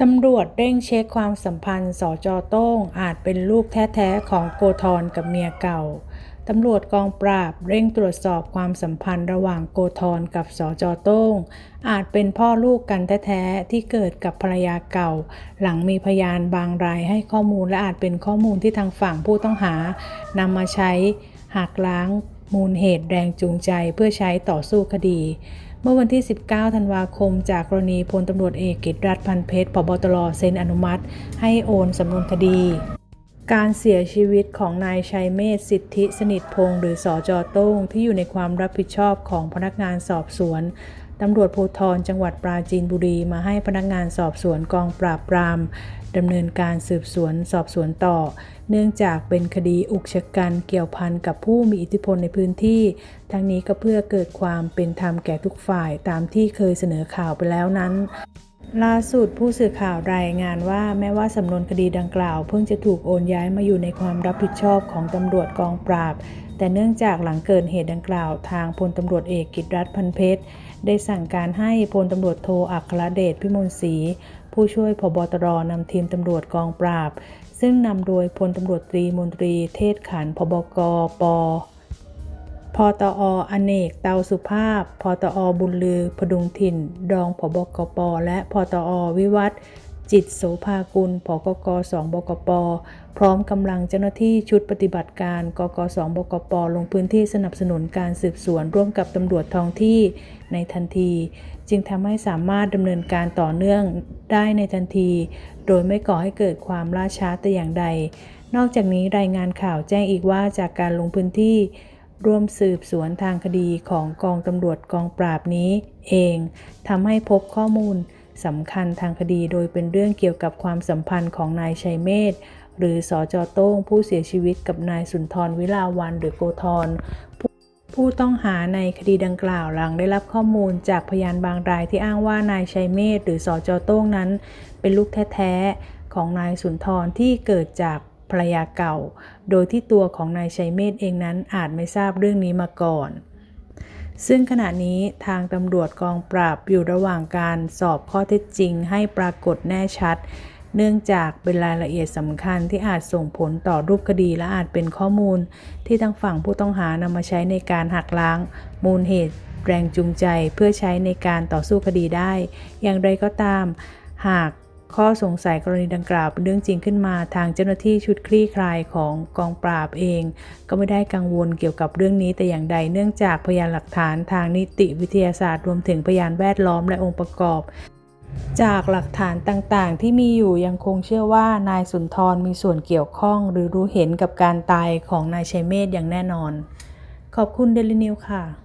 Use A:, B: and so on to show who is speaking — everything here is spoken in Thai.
A: ตำรวจเร่งเช็คความสัมพันธ์สจโต้งอาจเป็นลูกแท้ๆของโกธรกับเมียเก่า ตำรวจกองปราบเร่งตรวจสอบความสัมพันธ์ระหว่างโกธรกับสจโต้ง อาจเป็นพ่อลูกกันแท้ๆที่เกิดกับภรรยาเก่า หลังมีพยานบางรายให้ข้อมูลและอาจเป็นข้อมูลที่ทางฝั่งผู้ต้องหานำมาใช้หักล้างมูลเหตุแรงจูงใจเพื่อใช้ต่อสู้คดี เมื่อวันที่ 19 ธันวาคม จากกรณีพลตำรวจเอกกิตรัฐพันเพชรพบตรเซ็นอนุมัติ ให้โอนสำนวนคดี การเสียชีวิตของนายชัยเมธสิทธิสนิทพงศ์หรือสอจอโต้งที่อยู่ในความรับผิดชอบของพนักงานสอบสวน ตำรวจภูธรจังหวัดปราจีนบุรีมาให้พนักงานสอบสวนกองปราบปรามดำเนินการสืบสวนสอบสวนต่อ เนื่องจากเป็นคดีอุกชะกันเกี่ยวพันกับผู้มีอิทธิพลในพื้นที่ ทั้งนี้ก็เพื่อเกิดความเป็นธรรมแก่ทุกฝ่ายตามที่เคยเสนอข่าวไปแล้วนั้น ล่าสุดผู้สื่อข่าวรายงานว่าแม้ว่าสำนวนคดีดังกล่าว เพิ่งจะถูกโอนย้ายมาอยู่ในความรับผิดชอบของตำรวจกองปราบ แต่เนื่องจากหลังเกิดเหตุดังกล่าว ทางพลตำรวจเอกกิตรัฐพันเพชร ได้สั่งการให้พลตำรวจโทอัครเดชพิมลศรีผู้ช่วยพบตรนำทีมตำรวจกองปราบ ซึ่งนำโดยพลตำรวจตรีมนตรีเทศขันพบกป พอตออเนกเตาสุภาพ พอตอบุญลือ พดุงถิ่น รองผบกป และพอตอวิวัฒจิตโสภากุลผกก2บกป พร้อมกำลังเจ้าหน้าที่ชุดปฏิบัติการกก2บกป ลงพื้นที่สนับสนุนการสืบสวนร่วมกับตำรวจท้องที่ในทันที จึงทำให้สามารถดำเนินการต่อเนื่องได้ในทันที โดยไม่ก่อให้เกิดความล่าช้าแต่อย่างใด นอกจากนี้รายงานข่าวแจ้งอีกว่าจากการลงพื้นที่ ร่วมสืบสวนทางคดีของกองตำรวจกองปราบนี้เองทำให้พบข้อมูลสำคัญทางคดีโดยเป็นเรื่องเกี่ยวกับความสัมพันธ์ของนายชัยเมธหรือสอจอโต้งผู้เสียชีวิตกับนายสุนทรวิลาวันหรือโกธรผู้ผู้ต้องหาในคดีดังกล่าวหลังได้รับข้อมูลจากพยานบางรายที่อ้างว่านายชัยเมธหรือสอจอโต้งนั้น เป็นลูกแท้ ๆ ของนายสุนทรที่เกิดจาก ภรรยาเก่า โดยที่ตัวของนายชัยเมธเองนั้นอาจไม่ทราบเรื่องนี้มาก่อน ซึ่งขณะนี้ทางตำรวจกองปราบอยู่ระหว่างการสอบข้อเท็จจริงให้ปรากฏแน่ชัด เนื่องจากเป็นรายละเอียดสำคัญที่อาจส่งผลต่อรูปคดีและอาจเป็นข้อมูล ที่ทางฝั่งผู้ต้องหานำมาใช้ในการหักล้าง มูลเหตุ แรงจูงใจเพื่อใช้ในการต่อสู้คดีได้ อย่างไรก็ตาม หาก ข้อสงสัยกรณีดังกล่าวเป็นเรื่องจริงขึ้นมาทางเจ้าหน้าที่ชุดคลี่คลายของกองปราบเอง ก็ไม่ได้กังวลเกี่ยวกับเรื่องนี้แต่อย่างใดเนื่องจากพยานหลักฐานทางนิติวิทยาศาสตร์รวมถึงพยานแวดล้อมและองค์ประกอบ จากหลักฐานต่างๆ ที่มีอยู่ยังคงเชื่อว่านายสุนทรมีส่วนเกี่ยวข้อง หรือรู้เห็นกับการตายของนายชัยเมธอย่างแน่นอน ขอบคุณเดลินิวค่ะ